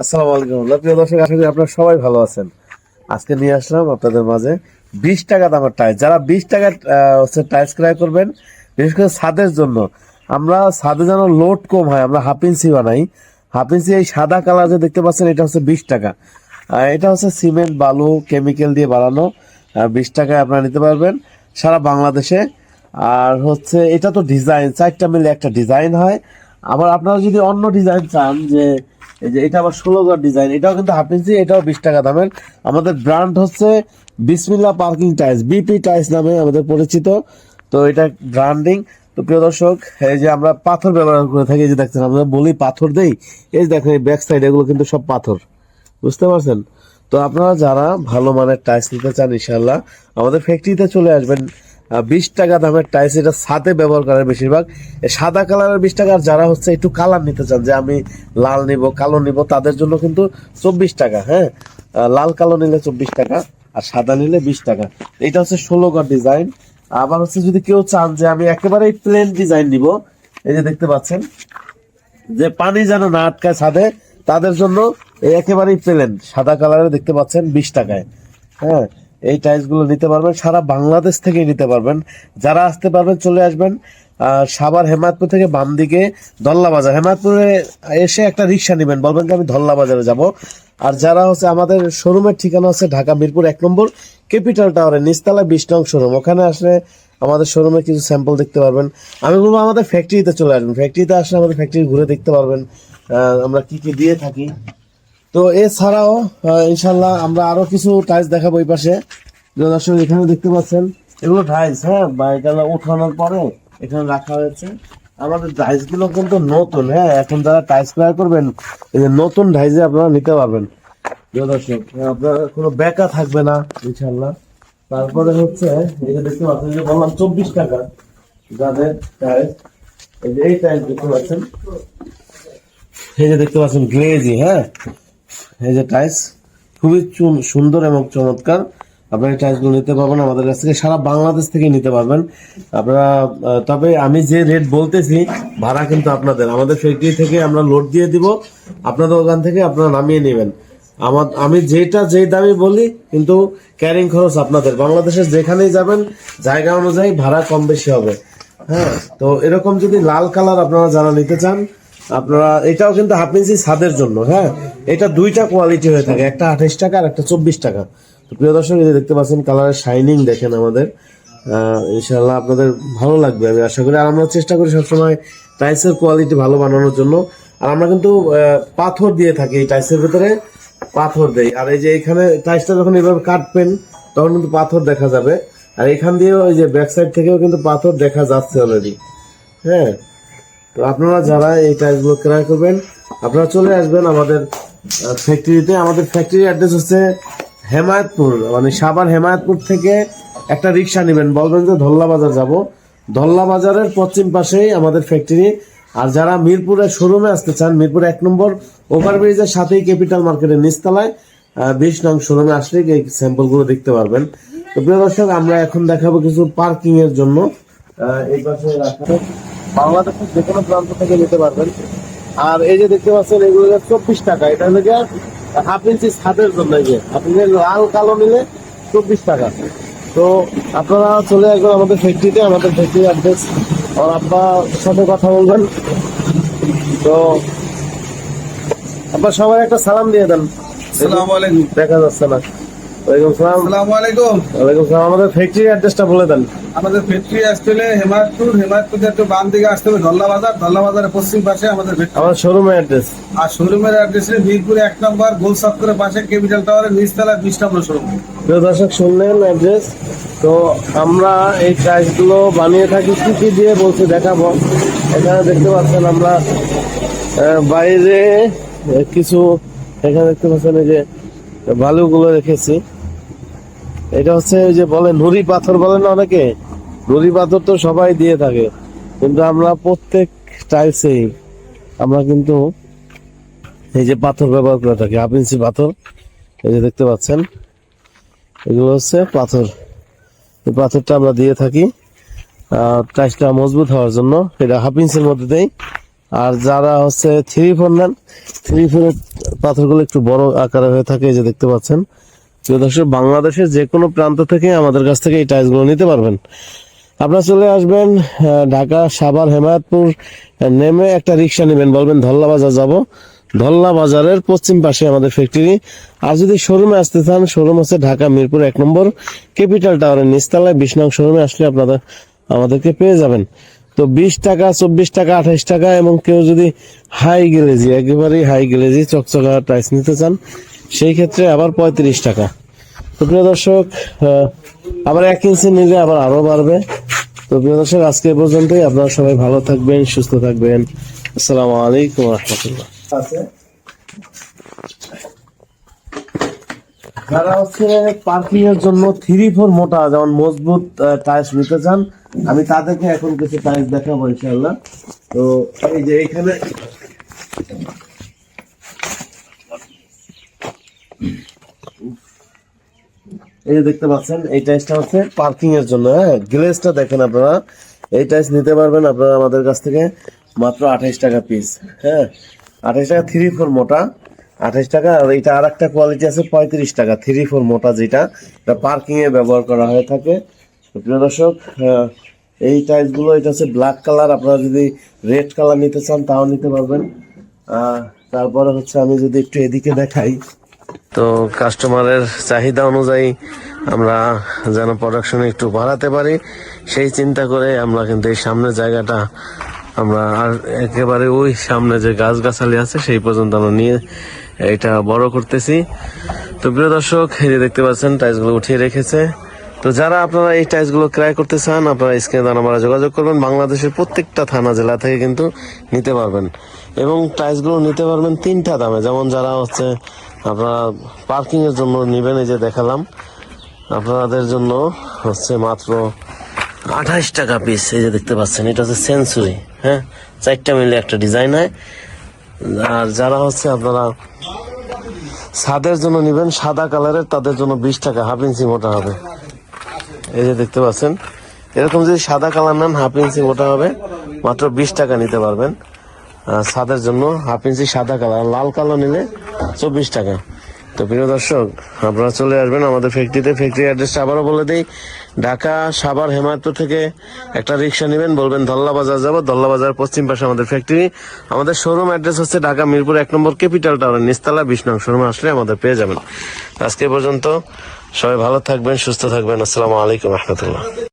আসসালামু আলাইকুম। প্রিয় দর্শক, আশা করি আপনারা সবাই ভালো আছেন। আজকে নিয়ে আসলাম আপনাদের মাঝে বিশ টাকা দামের টাইস যারা বিশ টাকার হচ্ছে টাইস ক্রয় করবেন, বিশেষ করে ছাদের জন্য, আমরা ছাদে যেন লোড কম হয়, আমরা হাফ ইঞ্চি বানাই। হাফ ইঞ্চি এই সাদা কালার যে দেখতে পাচ্ছেন, এটা হচ্ছে বিশ টাকা। এটা হচ্ছে সিমেন্ট বালু কেমিক্যাল দিয়ে বানানো। বিশ টাকায় আপনারা নিতে পারবেন সারা বাংলাদেশে। আর হচ্ছে, এটা তো ডিজাইন চারটা মিলে একটা ডিজাইন হয়। আবার আপনারা যদি অন্য ডিজাইন চান যে এই যে এটা আবার ষোলো ডিজাইন এটাও কিন্তু হাফ ইঞ্চি, এটাও বিশ টাকা দামের। আমাদের ব্র্যান্ড হচ্ছে বিসমিল্লা পার্কিং টাইলস বিপি টাইলস নামে আমাদের পরিচিত। তো এটা ব্র্যান্ডিং তো প্রিয় দর্শক, এই যে আমরা পাথর ব্যবহার করে থাকি যে দেখছেন, আমরা বলি পাথর দেই। এই যে দেখেন, এই ব্যাক সাইড এগুলো কিন্তু সব পাথর। বুঝতে পারছেন? তো আপনারা যারা ভালো মানের টাইলস নিতে চান ইনশাল্লাহ আমাদের ফ্যাক্টরিতে চলে আসবেন। বিশ টাকা দামের টাইলস এটা ছাদে ব্যবহার করে বেশিরভাগ। সাদা কালারের বিশ টাকা, আর যারা হচ্ছে একটু কালার নিতে চান, যে আমি লাল নিব, কালো নিব, তাদের জন্য কিন্তু চব্বিশ টাকা হ্যাঁ? লাল, কালো নিলে চব্বিশ টাকা, আর সাদা নিলে বিশ টাকা। এটা হচ্ছে ষোলো গড় ডিজাইন। আবার হচ্ছে যদি কেউ চান যে আমি একেবারেই প্লেন ডিজাইন নিব, এই যে দেখতে পাচ্ছেন, যে পানি যেন না আটকায় ছাদে, তাদের জন্য একেবারেই প্লেন সাদা কালারে দেখতে পাচ্ছেন বিশ টাকায় হ্যাঁ? এই টাইলসগুলো নিতে পারবেন, সারা বাংলাদেশ থেকে নিতে পারবেন। যারা আসতে পারবেন, চলে আসবেন সাভার হেমায়তপুর থেকে বাম দিকে ধল্লা বাজার। হেমায়তপুরে এসে একটা রিক্সা নেবেন, বলবেন যে আমি ধল্লা বাজারে যাব। আর যারা হচ্ছে আমাদের শোরুমের ঠিকানা হচ্ছে ঢাকা মিরপুর এক নম্বর, ক্যাপিটাল টাওয়ারের নিচতলা বিশ নং শোরুম। ওখানে আসলে আমাদের শোরুমে কিছু স্যাম্পল দেখতে পারবেন। আমি বলব আমাদের ফ্যাক্টরিতে চলে আসবেন। ফ্যাক্টরিতে আসলে আমাদের ফ্যাক্টরি ঘুরে দেখতে পারবেন আমরা কি কি দিয়ে থাকি। তো এছাড়াও ইনশাল্লাহ আমরা আরও কিছু টাইলস দেখাবো এই পাশে। দর্শক এখানে দেখতে পাচ্ছেন। এগুলো টাইলস হ্যাঁ বা উঠানোর পরে এখানে রাখা হয়েছে। আমাদের টাইলসগুলো কিন্তু নতুন হ্যাঁ এখন যারা টাইলস ক্রয় করবেন, এই যে নতুন টাইলসে আপনারা নিতে পারবেন। দর্শক, আপনার কোনো বেকা থাকবে না ইনশাল্লাহ তারপরে হচ্ছে, এই যে দেখতে পাচ্ছেন যে বললাম চব্বিশ টাকা যাদের টাইলস এই যে এই টাইলস দেখতে পাচ্ছেন। এই যে দেখতে পাচ্ছেন গ্লেজি হ্যাঁ। এই যে টাইলস খুবই সুন্দর এবং চমৎকার। আপনারা এই টাইলসগুলো নিতে পারবেন, আমাদের কাছ থেকে সারা বাংলাদেশ থেকে নিতে পারবেন। আপনারা তবে আমি যে রেট বলতেছি, ভাড়া কিন্তু আপনাদের। আমাদের ফ্যাক্টরি থেকে আমরা লোড দিয়ে দিব, আপনাদের ওখান থেকে আপনারা নামিয়ে নেবেন। আমার, আমি যেটা যে দামে বলি, কিন্তু ক্যারিং খরচ আপনাদের। বাংলাদেশের যেখানেই যাবেন, জায়গা অনুযায়ী ভাড়া কম বেশি হবে। হ্যাঁ তো এরকম যদি লাল কালার আপনারা যারা নিতে চান আপনারা, এটাও কিন্তু হাফ ইঞ্চি ছাদের জন্য হ্যাঁ? এটা দুইটা কোয়ালিটি হয়ে থাকে, একটা আঠাশ টাকা আর একটা চব্বিশ টাকা। তো প্রিয় দর্শক, এই দেখতে পাচ্ছেন কালারের শাইনিং দেখেন আমাদের। ইনশাল্লাহ আপনাদের ভালো লাগবে, আমি আশা করি। আর আমরা চেষ্টা করি সবসময় টাইসের কোয়ালিটি ভালো বানানোর জন্য। আর আমরা কিন্তু পাথর দিয়ে থাকি এই টাইসের ভিতরে, পাথর দেই। আর এই যে এখানে টাইলসটা যখন এভাবে কাটবেন, তখন কিন্তু পাথর দেখা যাবে। আর এখান দিয়েও এই যে ব্যাক সাইড থেকেও কিন্তু পাথর দেখা যাচ্ছে অলরেডি হ্যাঁ? তো আপনারা যারা এই টাইলসগুলো ক্রয় করবেন, আপনারা চলে আসবেন আমাদের ফ্যাক্টরিতে আমাদের ফ্যাক্টরি অ্যাড্রেস হচ্ছে হেমায়তপুর মানে সাভার হেমায়তপুর থেকে একটা রিক্সা নেবেন। বলবেন যে ধল্লা বাজার যাব। ধল্লা বাজারের পশ্চিম পাশেই আমাদের ফ্যাক্টরি আর যারা মিরপুরের শোরুমে আসতে চান, মিরপুর এক নম্বর ওভারব্রিজের সাথেই ক্যাপিটাল মার্কেটের নিচতলায় বিশ নং শোরুমে আসলে এই স্যাম্পলগুলো দেখতে পারবেন। তো প্রিয় দর্শক, আমরা এখন দেখাবো কিছু পার্কিং এর জন্য এই পাশে রাখা। বাংলাদেশের যে কোনো প্রান্ত থেকে নিতে পারবেন। আর এই যে দেখতে পাচ্ছেন এগুলো চব্বিশ টাকা এটা হলো গিয়ে হাফ ইঞ্চি ছাদের জন্য যে। আপনি লাল কালো নিলে চব্বিশ টাকা। তো আপনারা চলে আসবেন আমাদের ফ্যাক্টরিতে আমাদের ফ্যাক্টরি অ্যাড্রেস আর আপনার সাথে কথা বলবেন। তো আপনার সবাই একটা সালাম দিয়ে দেন। দেখা যাচ্ছে না। ওয়ালাইকুম সালাম। আসসালামু আলাইকুম। ওয়ালাইকুম সালাম আমাদের ফ্যাক্টরি অ্যাড্রেসটা বলে দেন। আমাদের ফ্যাক্টরি আসতে হলে হেমায়তপুর হেমায়তপুর থেকে একটু বাম দিকে আসতে হবে ধল্লা বাজার। ধল্লা বাজারের পশ্চিম পাশে আমাদের। আমার শোরুমের অ্যাড্রেস আর শোরুমের অ্যাড্রেস মিরপুর এক নম্বর গোল সত্তরের পাশে ক্যাপিটাল টাওয়ারের নিচতলা বিশ নম্বর শোরুম প্রিয় দর্শক শুনলেন অ্যাড্রেস তো আমরা এই টাইলসগুলো বানিয়ে থাকি কি কি দিয়ে বলছি দেখাবো। এখানে দেখতে পাচ্ছেন আমরা বাইরে কিছু এখানে দেখতে পাচ্ছেন এই যে বালুগুলো রেখেছি। এটা হচ্ছে যে বলে নুড়ি পাথর বলে না অনেকে? নুড়ি পাথর তো সবাই দিয়ে থাকে। কিন্তু আমরা প্রত্যেক টাইলসেই আমরা কিন্তু এই যে পাথর ব্যবহার করে থাকি। হাফ ইঞ্চি পাথর, এই যে দেখতে পাচ্ছেন, এগুলো হচ্ছে পাথর। এই পাথরটা আমরা দিয়ে থাকি। টাইসটা মজবুত হওয়ার জন্য এটা হাফ ইঞ্চের মধ্যে দেই। আর যারা হচ্ছে থ্রি ফোর নেন থ্রি ফোরের পাথরগুলো একটু বড় আকারে হয়ে থাকে, এই যে দেখতে পাচ্ছেন প্রিয় বাংলাদেশের যে কোনো প্রান্ত থেকে আমাদের কাছ থেকে এই টাইলসগুলো নিতে পারবেন। আপনারা চলে আসবেন ঢাকা, সাভার, হেমায়তপুর নেমে একটা রিক্সা নেবেন, বলবেন ধল্লা বাজার যাব। ধল্লা বাজারের পশ্চিম পাশে আমাদের ফ্যাক্টরি আর যদি শোরুমে আসতে চান শোরুম আছে ঢাকা মিরপুর এক নম্বর ক্যাপিটাল টাওয়ারের নিচতলায়, বিশ নং শোরুমে আসলে আপনারা আমাদেরকে পেয়ে যাবেন। তো বিশ টাকা, চব্বিশ টাকা, আঠাইশ টাকা এবং কেউ যদি হাই গ্লেজি একেবারেই হাই গ্লেজি চকচকা টাইস নিতে চান সেই ক্ষেত্রে আবার পঁয়ত্রিশ টাকা। তো প্রিয় দর্শক আবার এক ইঞ্চি নিলে আবার আরও বাড়বে। তো প্রিয় দর্শক, আজকে পর্যন্তই। আপনারা সবাই ভালো থাকবেন, সুস্থ থাকবেন। আসসালামু আলাইকুম রহমতুল্লাহ। যারা হচ্ছে পার্কিং এর জন্য থ্রি ফোর মোটা, যেমন মজবুত টাইলস নিতে চান, আমি তাদেরকে এখন কিছু টাইলস দেখাবো ইনশাল্লাহ তো এই যে এখানে এই যে দেখতে পাচ্ছেন, এই টাইসটা হচ্ছে পার্কিং এর জন্য হ্যাঁ? গ্লেজটা দেখেন আপনারা। এই টাইস নিতে পারবেন আপনারা আমাদের কাছ থেকে মাত্র আঠাইশ টাকা পিস হ্যাঁ? আঠাইশ টাকা থ্রি ফোর মোটা। আঠাইশ টাকা, আর এটা আর একটা কোয়ালিটি আছে পঁয়ত্রিশ টাকা থ্রি ফোর মোটা যেটা। এটা পার্কিং এ ব্যবহার করা হয়ে থাকে। প্রিয় দর্শক এই টাইলসগুলো এটা হচ্ছে ব্ল্যাক কালার আপনারা যদি রেড কালার নিতে চান তাও নিতে পারবেন। তারপরে হচ্ছে আমি যদি একটু এদিকে দেখাই। তো কাস্টমারের চাহিদা অনুযায়ী আমরা যেন প্রোডাকশন একটু বাড়াতে পারি, সেই চিন্তা করে আমরা কিন্তু এই সামনের জায়গাটা আমরা আর একেবারে ওই সামনে যে গাছগাছালি আছে সেই পর্যন্ত আমরা নিয়ে এটা বড় করতেছি। তো প্রিয় দর্শক, এই দেখতে পাচ্ছেন টাইলসগুলো উঠিয়ে রেখেছে। তো যারা আপনারা এই টাইলসগুলো ক্রয় করতে চান, আপনারা স্ক্রিনে দেওয়া নাম্বারে যোগাযোগ করবেন। বাংলাদেশের প্রত্যেকটা থানা, জেলা থেকে কিন্তু নিতে পারবেন। এবং টাইলসগুলো নিতে পারবেন তিনটা দামে। যেমন যারা হচ্ছে আপনারা পার্কিং এর জন্য নিবেন, এই যে দেখালাম। আপনাদের জন্য হচ্ছে মাত্র আঠাইশ টাকা পিস এই যে দেখতে পাচ্ছেন, এটা হচ্ছে সেঞ্চুরি হ্যাঁ? চারটা মিলে একটা ডিজাইন হয়। আর যারা হচ্ছে আপনারা ছাদের জন্য নিবেন, সাদা কালারের তাদের জন্য বিশ টাকা হাফ ইঞ্চি মোটা হবে। এই যে দেখতে পাচ্ছেন, এরকম যদি সাদা কালার নেন হাফ ইঞ্চি মোটা হবে, মাত্র বিশ টাকা নিতে পারবেন। ছাদের জন্য হাফ ইঞ্চি সাদা কালার লাল কালো নিলে চব্বিশ টাকা। তো প্রিয় দর্শক, আপনারা চলে আসবেন আমাদের ফ্যাক্টরিতে। ফ্যাক্টরি অ্যাড্রেসটা আবারও বলে দিই, ঢাকা সাভার হেমায়তপুর থেকে একটা রিক্সা নেবেন, বলবেন ধল্লা বাজার যাব। ধল্লা বাজার পশ্চিম পাশে আমাদের ফ্যাক্টরি। আমাদের শোরুম অ্যাড্রেস হচ্ছে ঢাকা মিরপুর এক নম্বর ক্যাপিটাল টাওয়ার নিস্তালা, বিশ নং শোরুমে আসলে আমাদের পেয়ে যাবেন। আজকে পর্যন্ত সবাই ভালো থাকবেন, সুস্থ থাকবেন। আসসালামু আলাইকুম রহমতুল্লাহ।